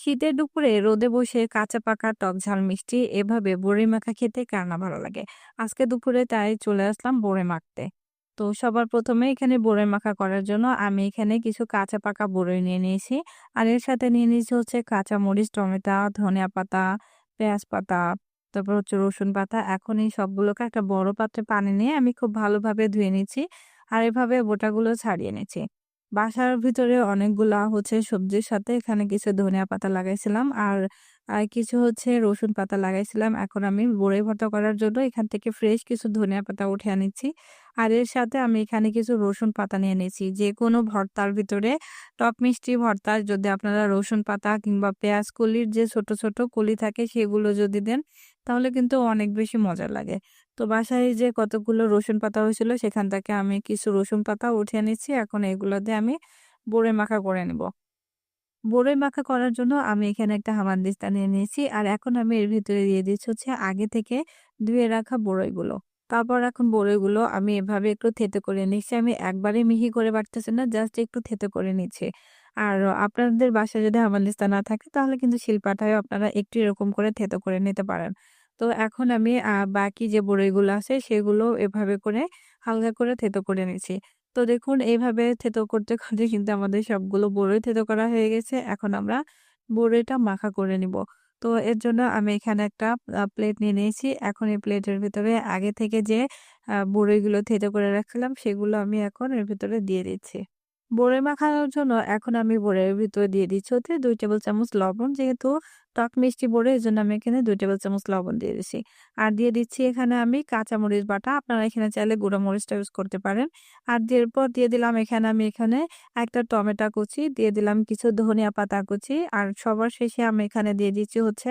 শীতের দুপুরে রোদে বসে কাঁচা পাকা টক ঝাল, মিষ্টি এভাবে বড়ি মাখা খেতে কার না ভালো লাগে। আজকে দুপুরে তাই চলে আসলাম বড়ি মাখতে। তো সবার প্রথমে এখানে বড়ই মাখা করার জন্য আমি এখানে কিছু কাঁচা পাকা বড়ই নিয়ে নিয়েছি। আর এর সাথে নিয়ে নিয়েছি হচ্ছে কাঁচা মরিচ টমেটো, ধনিয়া পাতা, পেঁয়াজ পাতা, তারপর হচ্ছে রসুন পাতা। এখন এই সবগুলোকে একটা বড় পাত্রে পানি নিয়ে আমি খুব ভালোভাবে ধুয়ে নিচ্ছি। আর এভাবে বোটাগুলো ছাড়িয়ে নিচ্ছি। বাসার ভিতরে অনেকগুলা হচ্ছে সবজির সাথে এখানে কিছু ধনিয়া পাতা লাগাইছিলাম। আর আর কিছু হচ্ছে রসুন পাতা লাগাইছিলাম। এখন আমি বড়ি ভর্তা করার জন্য এখান থেকে ফ্রেশ কিছু ধনিয়া পাতা উঠে আনিচ্ছি। আর এর সাথে আমি এখানে কিছু রসুন পাতা নিয়ে নিয়েছি। যে কোনো ভর্তার ভিতরে টক মিষ্টি ভর্তা, যদি আপনারা রসুন পাতা কিংবা পেঁয়াজ কলির যে ছোট ছোট কলি থাকে সেগুলো যদি দেন, তাহলে কিন্তু অনেক বেশি মজা লাগে। তো বাসায় যে কতগুলো রসুন পাতা হয়েছিল, সেখান থেকে আমি কিছু রসুন পাতা উঠিয়ে নিচ্ছি এখন এগুলো দিয়ে আমি বড়ি মাখা করে নেব। বড়ই মাখা করার জন্য আমি এখানে একটা হামানদিস্তা নিয়ে নিয়েছি। আর এখন আমি এর ভিতরে দিয়ে দিচ্ছি হচ্ছে আগে থেকে ধুয়ে রাখা বড়ইগুলো। তারপর এখন বড়ইগুলো আমি এভাবে একটু থেতে করে নিচ্ছি। আমি একবারে মিহি করে বাড়তেছি না, জাস্ট একটু থেতে করে নিচ্ছি। আর আপনাদের বাসায় যদি হামানদিস্তা না থাকে, তাহলে কিন্তু শিলপাটায় আপনারা একটু এরকম করে থেতো করে নিতে পারেন। তো এখন আমি বাকি যে বড়ইগুলো আছে, সেগুলো এভাবে করে হালকা করে থেতো করে নিচ্ছি। তো দেখুন, এইভাবে থেতো করতে করতে কিন্তু আমাদের সবগুলো বড়ই থেতো করা হয়ে গেছে। এখন আমরা বড়ইটা মাখা করে নিব। তো এর জন্য আমি এখানে একটা প্লেট নিয়ে নিয়েছি। এখন এই প্লেটের ভিতরে আগে থেকে যে বড়ইগুলো থেতো করে রাখছিলাম, সেগুলো আমি এখন এর ভিতরে দিয়ে দিচ্ছি। বড়ই মাখানোর জন্য এখন আমি বড়ের ভিতরে দিয়ে দিচ্ছি হচ্ছে দুই টেবিল চামচ লবণ, যেহেতু টক মিষ্টি বড়ে এই জন্য আমি এখানে দুই টেবিল চামচ লবণ দিয়ে দিচ্ছি। আর দিয়ে দিচ্ছি এখানে আমি কাঁচা মরিচ বাটা, আপনারা এখানে চাইলে গুঁড়ো মরিচটা ইউজ করতে পারেন। আর দিয়ে পর দিয়ে দিলাম এখানে আমি এখানে একটা টমেটো কুচি, দিয়ে দিলাম কিছু ধনিয়া পাতা কুচি, আর সবার শেষে আমি এখানে দিয়ে দিচ্ছি হচ্ছে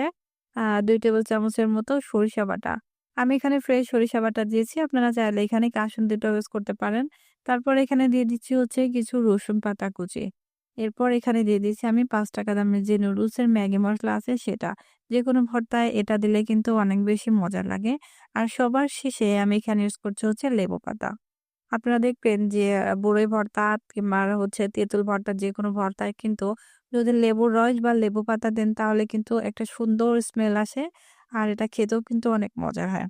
দুই টেবিল চামচের মতো সরিষা বাটা। আমি এখানে ফ্রেশ সরিষা বাটা দিয়েছি। আপনারা চাইলে এখানে কাসুন কাসুন্দিটা ইউজ করতে পারেন। তারপর এখানে দিয়ে দিচ্ছি হচ্ছে কিছু রসুন পাতা কুচি। এরপর এখানে দিয়ে দিচ্ছি আমি পাঁচ টাকা দামের যে নুডলসের ম্যাগি মশলা আছে সেটা। যে কোনো ভর্তায় এটা দিলে কিন্তু অনেক বেশি মজা লাগে। আর সবার শেষে আমি এখানে ইউজ করছি হচ্ছে লেবু পাতা। আপনারা দেখবেন যে বড়ই ভর্তা কিংবা হচ্ছে তেঁতুল ভর্তা যে কোনো ভর্তায় কিন্তু যদি লেবুর রস বা লেবু পাতা দেন তাহলে কিন্তু একটা সুন্দর স্মেল আসে। আর এটা খেতেও কিন্তু অনেক মজার হয়।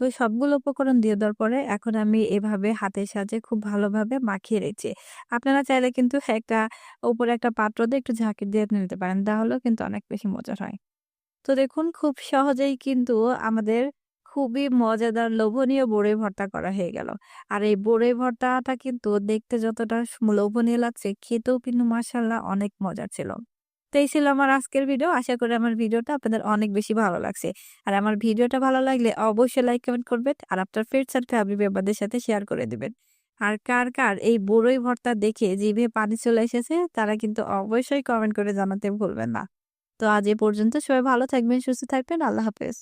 তো সবগুলো উপকরণ দিয়ে দেওয়ার পরে এখন আমি এভাবে হাতের সাহায্যে খুব ভালোভাবে মাখিয়ে রেখেছি। আপনারা চাইলে কিন্তু একটা উপরে একটা পাত্র দিয়ে একটু ঝাঁকি দিয়ে নিতে পারেন, তাহলেও কিন্তু অনেক বেশি মজার হয়। তো দেখুন, খুব সহজেই কিন্তু আমাদের খুবই মজাদার লোভনীয় বড়ই ভর্তা করা হয়ে গেল। আর এই বড়ই ভর্তাটা কিন্তু দেখতে যতটা লোভনীয় লাগছে, খেতেও কিন্তু মাসাল্লাহ অনেক মজার ছিল। তো এই ছিল আমার আজকের ভিডিও আশা করি আমার ভিডিওটা আপনাদের অনেক বেশি ভালো লাগছে। আর আমার ভিডিওটা ভালো লাগলে অবশ্যই লাইক কমেন্ট করবেন। আর আপনার ফ্রেন্ডস অ্যান্ড ফ্যামিলি মেম্বারদের সাথে শেয়ার করে দেবেন। আর কার কার এই বড়ই ভর্তা দেখে জিভে পানি চলে এসেছে, তারা কিন্তু অবশ্যই কমেন্ট করে জানাতে ভুলবেন না। তো আজ এ পর্যন্ত সবাই ভালো থাকবেন, সুস্থ থাকবেন। আল্লাহ হাফেজ।